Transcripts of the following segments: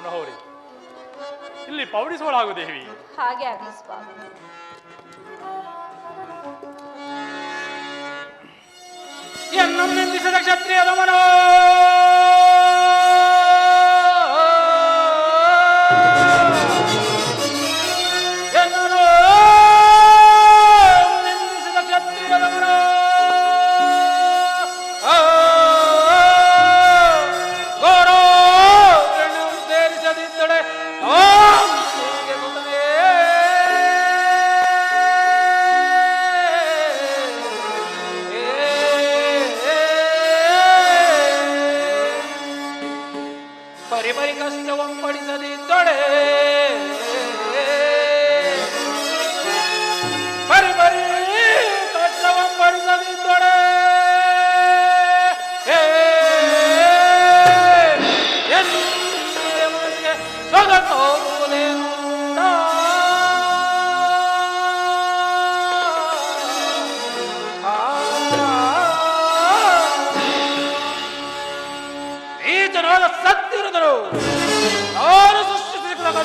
ಪುನಃ ಹೋರಿ. ಇಲ್ಲಿ ಪೌಡಿಸುವಳಾಗು ದೇವಿ. ಹಾಗೆ ಆಗಲಿ ಸ್ವಾಮಿ. ಎನ್ನು ನಿಂದಿಸಿದ ಕ್ಷತ್ರಿಯ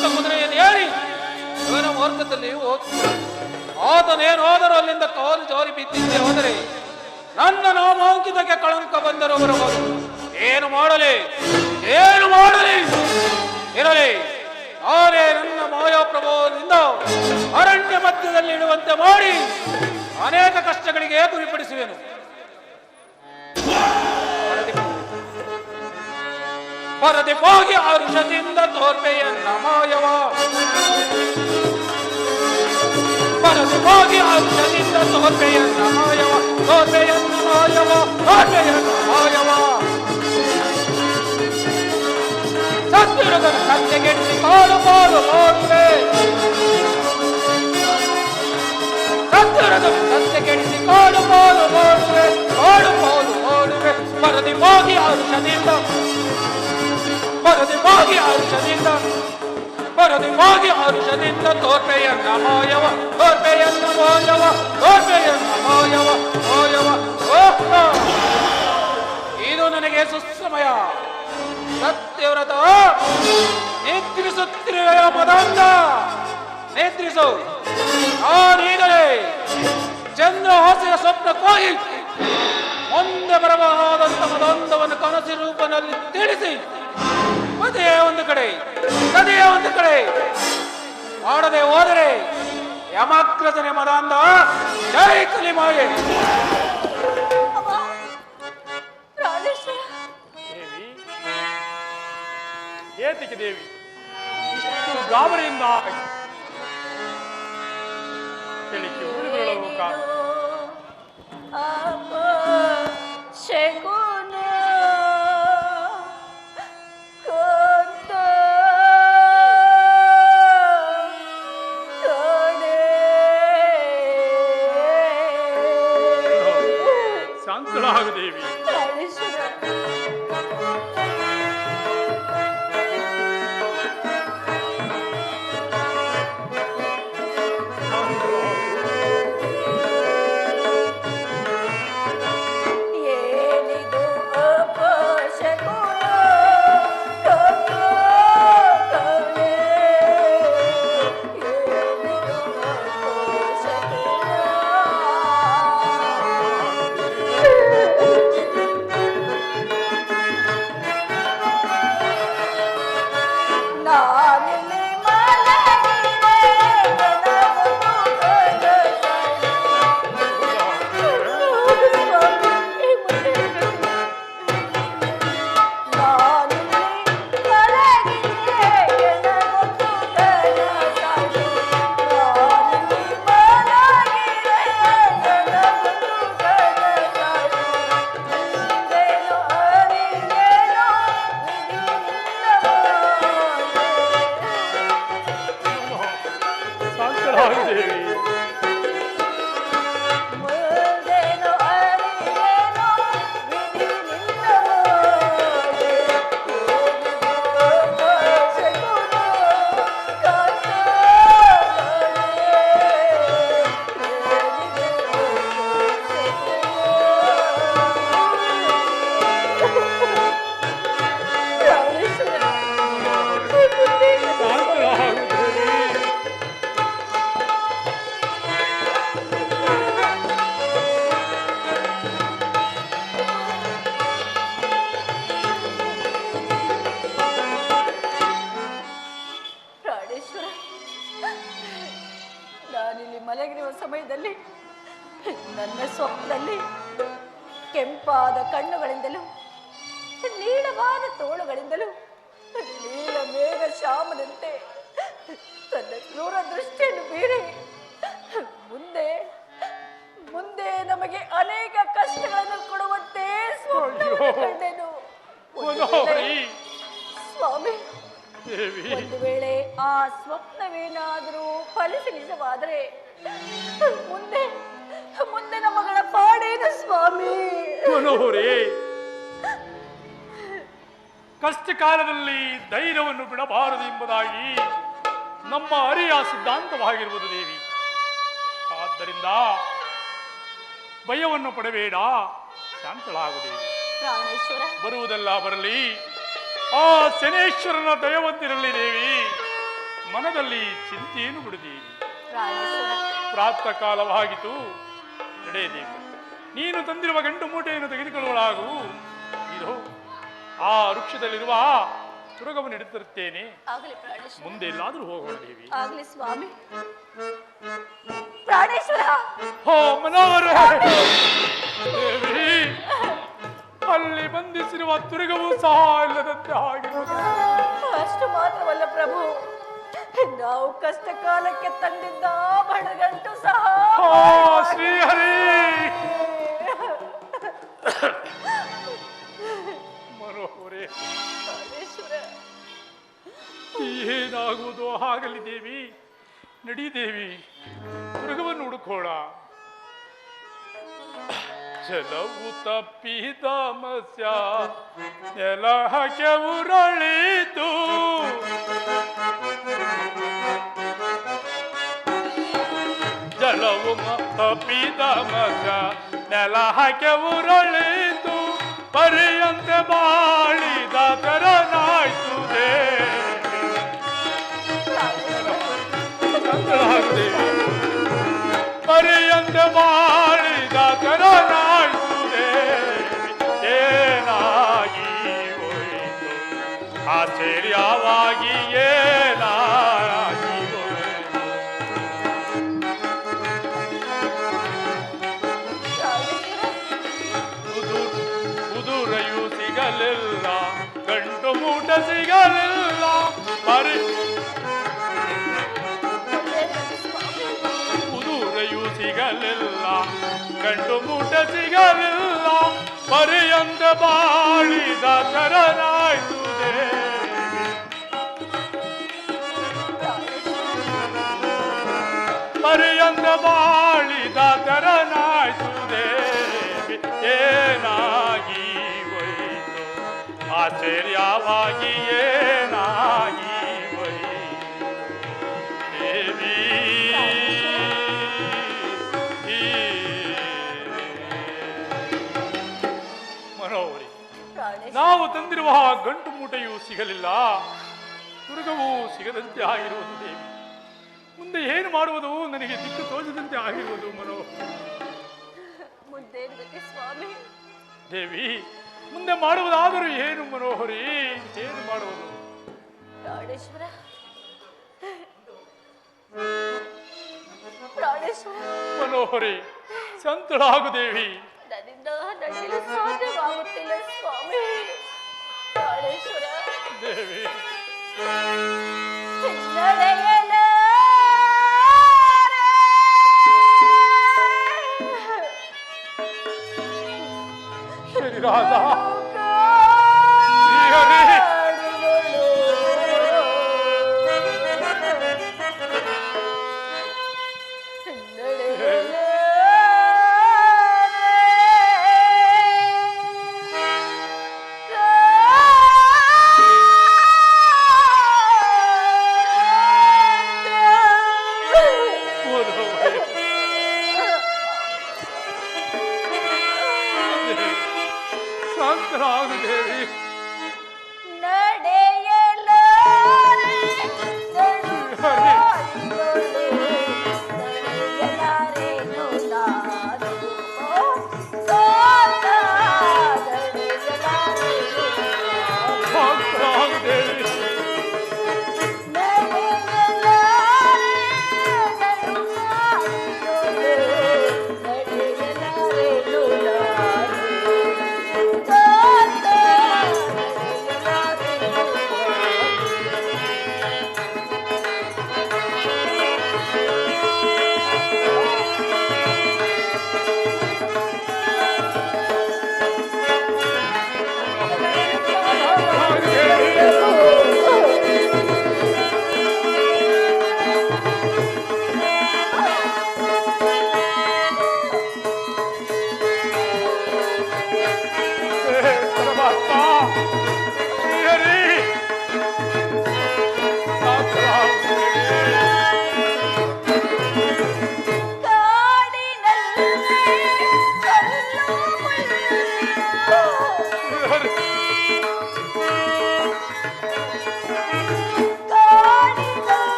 ಸೃಷ್ಟಿಸಿರ್ತಕ್ಕಂಥ ಕುದುರೆಯನ್ನು ಏರಿ ಇವನ ಮಾರ್ಗದಲ್ಲಿ ಆತನೇನು ಹೋದರೂ ಅಲ್ಲಿಂದ ಕಾಲು ಜೋರಿ ಬಿದ್ದಿದ್ದೆ ಹೋದರೆ ನನ್ನ ನಾಮಾಂಕಿತಕ್ಕೆ ಕಳಂಕ ಬಂದರು ಅವರು ಏನು ಮಾಡಲಿ? ಏನು ಮಾಡಲಿ? ಇರಲಿ. ನಾನೇ ನನ್ನ ಮಾಯಾ ಪ್ರಭಾವದಿಂದ ಅರಣ್ಯ ಮಧ್ಯದಲ್ಲಿ ಇಡುವಂತೆ ಮಾಡಿ ಅನೇಕ ಕಷ್ಟಗಳಿಗೆ ಗುರಿಪಡಿಸುವೆನು ಪರದೆ ಹೋಗಿ ಅರುಷದಿಂದ ತೋರ್ಪೆಯ ನಮಾಯವ ಪರದೆ ಹೋಗಿ ಆರುಷದಿಂದ ತೋರ್ಪೆಯನ್ನ ಮಾಯವ. ನಮಾಯವ ಮಾಯವ ತೋರ್ಪೆಯನ್ನ ಮಾಯವ. ಸತ್ತಿರುವುದರ ಸತ್ಯಗೆಡಿಸಿ ಕಾಲು ಕಾಲು ಮಾಡುವೆ ಸತ್ತಿರುವುದರ ಸತ್ಯಗೆಡಿಸಿ ಕಾಲು ಕಾಲು ಮಾಡುವೆ ಕಾಲು ಕಾಲು ಮಾಡುವೆ ಪರದೆ ಹೋಗಿ ಆರುಷದಿಂದ ಆರುಷದಿಂದ ಪರದೆ ಹೋಗಿ ಆರುಷದಿಂದ ತೋರ್ಪೆಯನ್ನ ಮಾಯವ ತೋರ್ಪೆಯನ್ನ ಮಾಯವ ತೋರ್ಪೆಯನ್ನ ಮಾಯವ ಮಾಯವ ಇದು ನನಗೆ ಸುಸಮಯ. ಸತ್ಯವ್ರತ. ನಿದ್ರಿಸುತ್ತಿರುವ ಮದಂದ ನಿದ್ರಿಸು. ನಾನೀಗಲೇ ಚಂದ್ರಹಾಸಿಯ ಸ್ವಪ್ನ ಕೋಯಿ ಮುಂದೆ ಬರಬಹುದಾದಂಥ ಮದೊಂದವನ್ನು ಕನಸಿ ರೂಪದಲ್ಲಿ ತಿಳಿಸಿ. ಕಥೆಯ ಒಂದು ಕಡೆ ಕಥೆಯ ಒಂದು ಕಡೆ. ಮಾಡದೆ ಹೋದರೆ ಯಮಗ್ರಜನೆ ಮದಾಂಧ ಜೈ ಕಲಿಮಾಯೆ. ರಾಜೇಶ್ವರ ದೇವಿ ಏತಿಗೆ ದೇವಿ? ಇಷ್ಟು ಗಾಬರಿಯಿಂದ ಹೇಳಿಕೆ ಉಳಿದಳು ಕಾ ಶಕುನ ಕಡೆ ಶಾಂತಳಾಗು ದೇವಿ 好 ಮನೋಹರಿ ಸ್ವಾಮಿ ದೇವಿ. ಒಂದು ವೇಳೆ ಆ ಸ್ವಪ್ನವೇನಾದರೂ ಫಲಿಸಿ ನಿಜವಾದರೆ ಮುಂದೆ ಮುಂದೆ ನಮ್ಮಗಳ ಪಾಡೇನು ಸ್ವಾಮಿ? ಮನೋಹರಿ ಕಷ್ಟ ಕಾಲದಲ್ಲಿ ಧೈರ್ಯವನ್ನು ಬಿಡಬಾರದು ಎಂಬುದಾಗಿ ನಮ್ಮ ಅರಿಯ ಸಿದ್ಧಾಂತವಾಗಿರುವುದು ದೇವಿ. ಆದ್ದರಿಂದ ಭಯವನ್ನು ಪಡಬೇಡ ಶಾಂತಳಾಗು ದೇವಿ. ಪ್ರಾಣೇಶ್ವರ. ಬರುವುದೆಲ್ಲ ಬರಲಿ. ಆ ಶನೇಶ್ವರನ ದಯವಂತಿರಲಿ ದೇವಿ. ಮನದಲ್ಲಿ ಚಿಂತೆಯನ್ನು ಬಿಡಿದೀವಿ ಪ್ರಾಣೇಶ್ವರ. ಪ್ರಾತಃ ಕಾಲವಾಗಿತು ನಡೆಯದೇವಿ ನೀನು ತಂದಿರುವ ಗಂಟು ಮೂಟೆಯನ್ನು ತೆಗೆದುಕೊಳ್ಳುವಳಾಗು. ಇದು ಆ ವೃಕ್ಷದಲ್ಲಿರುವ ತುರಗವನ್ನು ಇಡುತ್ತಿರುತ್ತೇನೆ ಮುಂದೆ ಎಲ್ಲಾದರೂ ಹೋಗೋಣ ದೇವಿ. ಆಗಲಿ ಸ್ವಾಮಿ. ಪ್ರಾಣೇಶ್ವರ. ಹೋ ಮನೋಹರ ದೇವಿ. ಅಲ್ಲಿ ಬಂಧಿಸಿರುವ ತುರುಗವೂ ಸಹ ಇಲ್ಲದಂತೆ ಆಗಿರುವುದು ಅಷ್ಟು ಮಾತ್ರವಲ್ಲ ಪ್ರಭು ನಾವು ಕಷ್ಟ ಕಾಲಕ್ಕೆ ತಂದಿದ್ದ ಬಡಗಂಟು ಜಲವು ತಪ್ಪಿದ ಮಸ್ಯ, ನೆಲ ಹಕೆ ಉರಳಿತು. ಜಲವು ತಪ್ಪಿದ ಮಸ್ಯ, ನೆಲ ಹಕೆ ಉರಳಿತು. ಪರಿಯಂತೆ ಬಾಳಿದ ತೆರನಾಯ್ತು ಮೂಟ ಸಿಗಲಿಲ್ಲ. ಪರಿ ಕುದುರೆಯು ಸಿಗಲಿಲ್ಲ. ಗಂಡು ಊಟ ಸಿಗಲಿಲ್ಲ. ಪರಿಯಂತ ಬಾಳಿದ ತರನಾಯ್ತು ನಾವು ತಂದಿರುವ ಗಂಟು ಮೂಟೆಯು ಸಿಗಲಿಲ್ಲ. ದುರ್ಗವು ಸಿಗದಂತೆ ಆಗಿರುವುದು ದೇವಿ. ಮುಂದೆ ಏನು ಮಾಡುವುದು? ನನಗೆ ದಿಕ್ಕು ತೋಚದಂತೆ ಆಗಿರುವುದು ಮನೋ ದೇವಿ ಮುಂದೆ ಮಾಡುವುದಾದರೂ ಏನು ಮನೋಹರಿ? ಏನು ಮಾಡುವುದು? ಪ್ರಾಣೇಶ್ವರ. ಪ್ರಾಣೇಶ್ವರ. ಮನೋಹರಿ ಸಂತಳಾಗು ದೇವಿ ನನ್ನಿಂದ ನಡೆಯಲು ಸಾಧ್ಯವಾಗುತ್ತಿಲ್ಲ ಸ್ವಾಮಿ. ಪ್ರಾಣೇಶ್ವರ. ದೇವಿ. いいよ。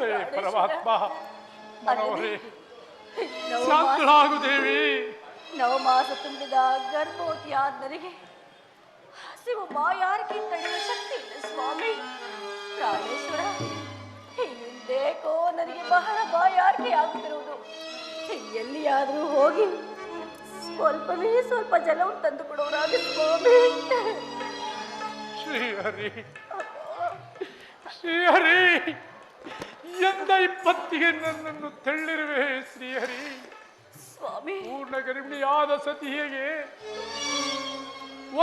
ಹೇ ಪರಮಾತ್ಮ ಮನೋಹರಿ. ನವಮಾಸ ಶಾಂತಳಾಗು ದೇವಿ ನವಮಾಸ ತುಂಬಿದ ಗರ್ಭವತಿಯಾದ ನನಗೆ ಹಸಿವು ಬಾಯಾರಿಕೆ ಶಕ್ತಿ ಇಲ್ಲ ಸ್ವಾಮಿ. ಪ್ರಾಣೇಶ್ವರ ಹಿಂದೇಕೋ ನನಗೆ ಬಹಳ ಬಾಯಾರಿಕೆ ಆಗುತ್ತಿರುವುದು. ಎಲ್ಲಿಯಾದರೂ ಹೋಗಿ ಸ್ವಲ್ಪವೇ ಸ್ವಲ್ಪ ಜಲವನ್ನು ತಂದು ಕೊಡೋರಾಗ ಸ್ವಾಮಿ. ಶ್ರೀಹರಿ ಶ್ರೀಹರಿ. ಎಂದ ಇಪ್ಪತ್ತಿಗೆ ನನ್ನನ್ನು ತಳ್ಳಿರುವೆ ಶ್ರೀಹರಿ. ಸ್ವಾಮಿ. ಪೂರ್ಣ ಗರ್ಭಿಣಿಯಾದ ಸತಿಯಗೆ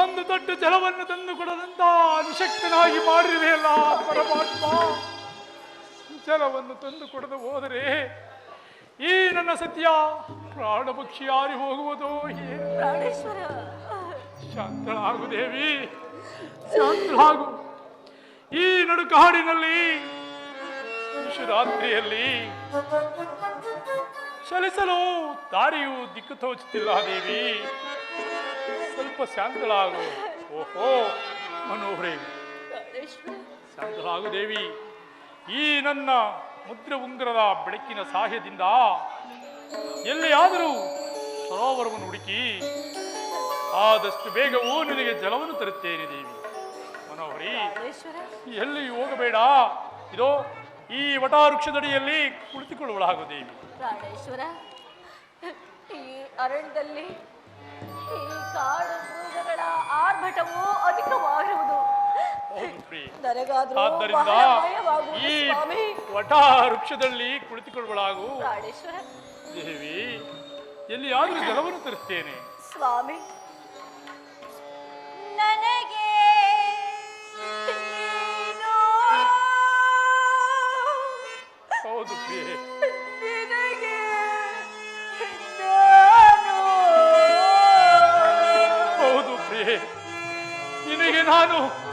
ಒಂದು ದೊಡ್ಡ ಜಲವನ್ನು ತಂದು ಕೊಡದಂತ ನಿಶಕ್ತನಾಗಿ ಮಾಡಿರುವೆಯಲ್ಲ ಪರಮಾತ್ಮ. ಜಲವನ್ನು ತಂದು ಕೊಡದು ಹೋದರೆ ಈ ನನ್ನ ಸತ್ಯ ಪ್ರಾಣ ಹೋಗುವುದೋ ಯಾರಿ ಹೋಗುವುದು ಶಾಂತಳಾಗು ದೇವಿ. ಶಾಂತಳಾಗು. ಈ ನಡುಕಾಡಿನಲ್ಲಿ ಶಿಶುರಾತ್ರಿಯಲ್ಲಿ ಚಲಿಸಲು ದಾರಿಯು ದಿಕ್ಕು ತೋಚುತ್ತಿಲ್ಲ ದೇವಿ. ಸ್ವಲ್ಪ ಶಾಂತಳಾಗು. ಓಹೋ ಮನೋಹರೇ. ಶಾಂತಳಾಗು ದೇವಿ. ಈ ನನ್ನ ಮುದ್ರ ಉಂಗ್ರದ ಬೆಳಕಿನ ಸಹಾಯದಿಂದ ಎಲ್ಲಿಯಾದರೂ ಸರೋವರವನ್ನು ಹುಡುಕಿ ಆದಷ್ಟು ಬೇಗವೂ ನಿನಗೆ ಜಲವನ್ನು ತರುತ್ತೇನೆ ದೇವಿ. ಮನೋಹರಿ ಎಲ್ಲಿ ಹೋಗಬೇಡ. ಇದೋ ಈ ವಟಾವೃಕ್ಷದಡಿಯಲ್ಲಿ ಕುಳಿತುಕೊಳ್ಳುವಳಾಗು ದೇವಿ ಪ್ರಾಣೇಶ್ವರ ಈ ಅರಣ್ಯದಲ್ಲಿ ಈ ಕಾಡು ಮೃಗಗಳ ಆರ್ಭಟವು ಅಧಿಕವಾಗಿರುವುದು ಆದ್ದರಿಂದ ಈ ಸ್ವಾಮಿ. ವಟಾವೃಕ್ಷದಲ್ಲಿ ಕುಳಿತುಕೊಳ್ಳುವಳಾಗು. ಪ್ರಾಣೇಶ್ವರ. ದೇವಿ ಯಾರು ಜಲವನ್ನು ತರುತ್ತೇನೆ. ಸ್ವಾಮಿ ನಾನು